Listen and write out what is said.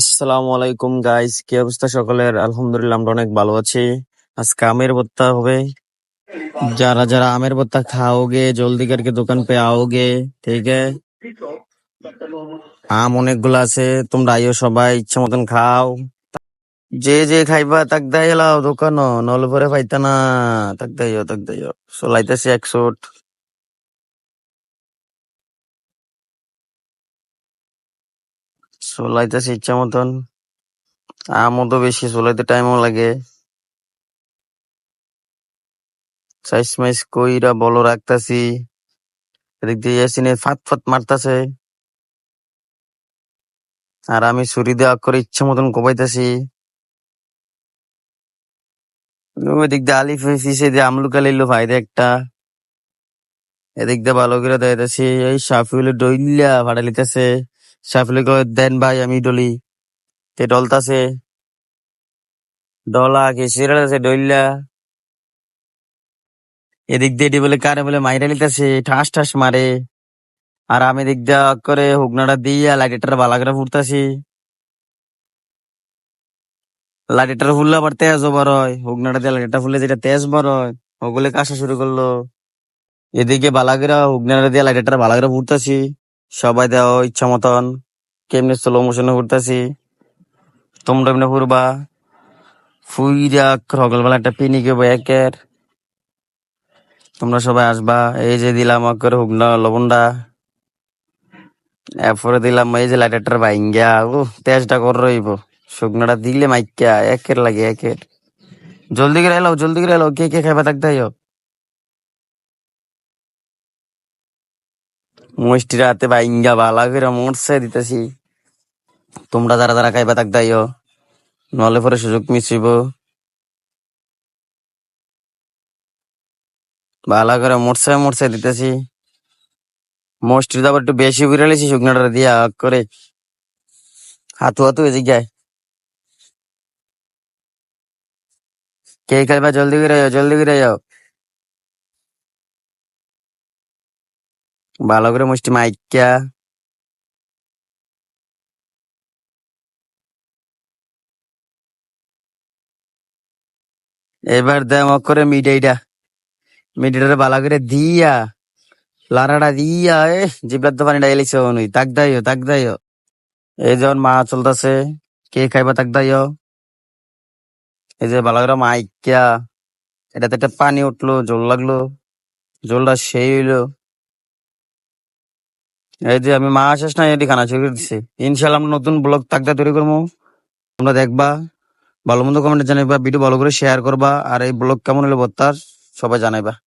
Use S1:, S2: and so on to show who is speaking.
S1: আসসালামু আলাইকুম গাইস কি অবস্থা সকলের? আলহামদুলিল্লাহ, আমরা অনেক ভালো আছি। আজকে আমের ভর্তা হবে। যারা যারা আমের ভর্তা খাওগে, জলদি করে দোকান পে আওগে, ঠিক আছে? আম অনেকগুলো আছে, তোমরা আইও সবাই, ইচ্ছা মতন খাও। যে যে খাইবা, তাক দেয় দোকান নল ভরে পাইতা না। তাক দাইও তাক দাইও। সো লাইতেছে একশো চলাইতেছি ইচ্ছা মতন। আমও তো বেশি চলাইতে টাইমও লাগে। সাইজ মাইজ কইরা বলো রাখতাছি। এদিক দিয়ে ইয়াসিনে ফাত ফাত মারতাছে। আর আমি ছুরি দেওয়া করে ইচ্ছা মতন কোপাইতাছি। ওইদিক দিয়ে আলিফ ফিসে দিয়ে আমলুকা লিলো ফায়দা একটা। এদিক দিয়ে ভালো করে দেখাইতেছি, এই সাফিউলে ডইল্লা ভাড়া লিতেছে সাফিউলে কয়, দেন ভাই, আমি ডলি। তে ডলতাছে। ডলা কি সিরাছে ডইল্লা। এদিক দিয়ে বলে কারে বলে মাইরা লিতেছে ঠাস ঠাস মারে। আর আমি দিক দিয়ে করে হুগনাটা দিয়া লাইটেটার বালা করে ফুটতাছি। লাইটেটার ফুললে আবার তেজ বার হয়। হুকনাটা দিয়ে লাইটেটা ফুললে যেটা তেজ বার হয়, ওগুলো কাশা শুরু করল। এদিকে বালাগেরা হুগনারা দিয়ে লাইটেটার বালাগেরা ফুটতাছি। সবাই দেওয়া ইচ্ছা মতন। কেমনি স্লো মোশনে ফুটতাছি তোমরা এমনি ফুরবা ফুইরা সকালবেলা একটা পিনিক হব একের। তোমরা সবাই আসবা। এই যে দিলাম করে হুগনা লবণটা এরপরে দিলাম এই যে লাইটারটার বাইঙ্গা ও তেজটা কর রইব। শুকনাটা দিলে মাইকা একের লাগে একের। জলদি করে এলাও, জলদি করে এলাও। কে কে খাইবা থাকতে মুষ্টি রাতে বাইঙ্গা বালা করে মরছে দিতেছি। তোমরা যারা যারা খাইবা থাকতে আইও নলে পরে সুযোগ হইব বালা করে মরছে মরছে দিতেছি। মোস্টির আবার একটু বেশি করে লেছি, শুকনাটা দিয়া করে। হাতু হাতু এদিক যায়। কে খাইবা? জলদি করে আইও, জলদি করে আইও। ভালো করে মুষ্টি মাইকা। এবার দেম করে মিডাইটা। মিডাইটা ভালো করে দিয়া লারাটা দিয়া, এ জিবলার তো পানিটা এলিছে অনুই তাক দাইও তাক দাইও। এই যেমন মা চলতেছে, কে খাইবা তাক দাইও। এই যে ভালো করে মাইকা, এটাতে একটা পানি উঠল, জল লাগল, জলটা সেই হইল। এই যে আমি মা আসিস না এটি খানা শুরু দিছি। ইনশাল্লাহ আমরা নতুন ব্লগ তাকদা তৈরি করব। তোমরা দেখবা, ভালো মন্দ কমেন্টে জানাইবা ভিডিও ভালো করে শেয়ার করবা, আর এই ব্লগ কেমন হলো বত্তার সবাই জানাইবা।